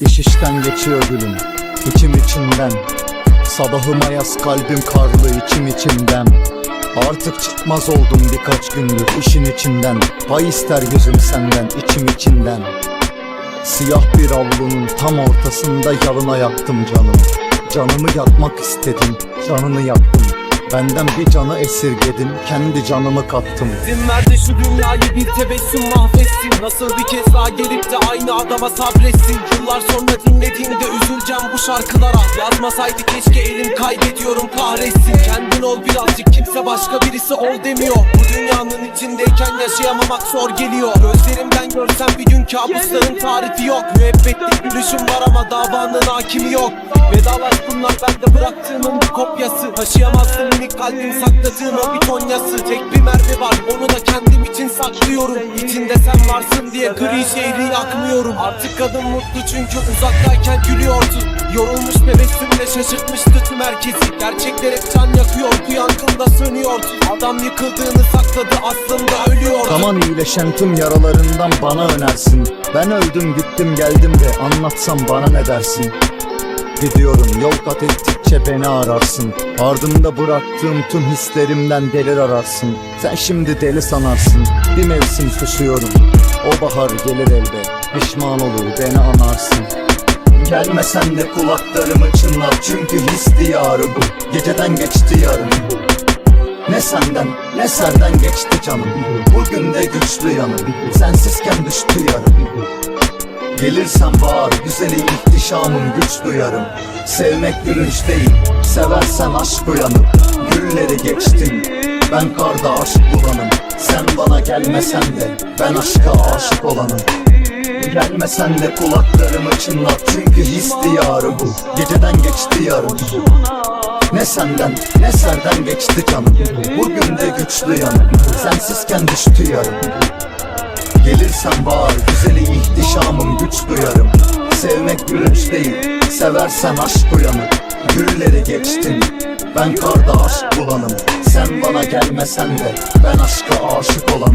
İş işten geçiyor gülüm içim içimden Sabahım ayaz kalbim karlı içim içimden Artık çıkmaz oldum birkaç gündür işin içinden. Pay ister gözüm senden içim içinden. Siyah bir avlunun tam ortasında yalına yaktım canım. Canımı yakmak istedim canını yaktım Benden bir canı esirgedim kendi canımı kattım İzin ver de şu dünyayı bir tebessüm mahvetsin? Nasıl bir kez daha gelip de aynı adama sabretsin? Yıllar sonra dinlediğimde üzüleceğim bu şarkılara. Yazmasaydı keşke elim kaybediyorum kahretsin. Kendin ol birazcık kimse başka birisi ol demiyor. Bu dünyanın içindeyken yaşayamamak zor geliyor. Gözlerimden görsem bir gün kabusların tarifi yok. Müebbetlik gülüşüm var ama davanın hakimi yok. Vedalaş bunlar bende bıraktığımın bir kopyası. Taşıyamazdım minik kalbim sakladığım o bir tonyası. Tek bir mermi var onu da kendim için saklıyorum. İçinde sen varsın diye gri şehri yakmıyorum Artık kadın mutlu çünkü uzaktayken gülüyordu Yorulmuş bebessimle şaşırtmıştı tüm herkesi Gerçekler hep can yakıyor bu yankında sönüyordu Adam yıkıldığını sakladı aslında ölüyordu Kaman iyileşen tüm yaralarından bana önersin. Ben öldüm gittim geldim de anlatsam bana ne dersin Gidiyorum yol kat ettikçe beni ararsın. Ardımda bıraktığım tüm hislerimden delir ararsın. Sen şimdi deli sanarsın Bir mevsim susuyorum. O bahar gelir elbet Pişman olur beni anarsın. Gelmesen de kulaklarımı çınlar Çünkü his diyarı bu. Geceden geçti yarın ne senden ne serden geçti canım Bugün de güçlü yanım Sensizken düştü yarım Gelirsen bağır güzeli ihtişamım güç duyarım. Sevmek gülünç değil Seversen aşk uyanır. Gülleri geçtim Ben karda aşk bulanım Sen bana gelmesen de Ben aşka aşık olanım. Gelmesen de kulaklarımı çınlat Çünkü his diyarı bu. Geceden geçti yarım ne senden ne serden geçti canım Bugün de güçlü yanım. Sensizken düştü yarım. Gelirsen bağır güzeli duyarım Sevmek gülünç değil Seversen aşk uyanır. Gülleri geçtim Ben karda aşk bulanım. Sen bana gelmesen de Ben aşka aşık olanım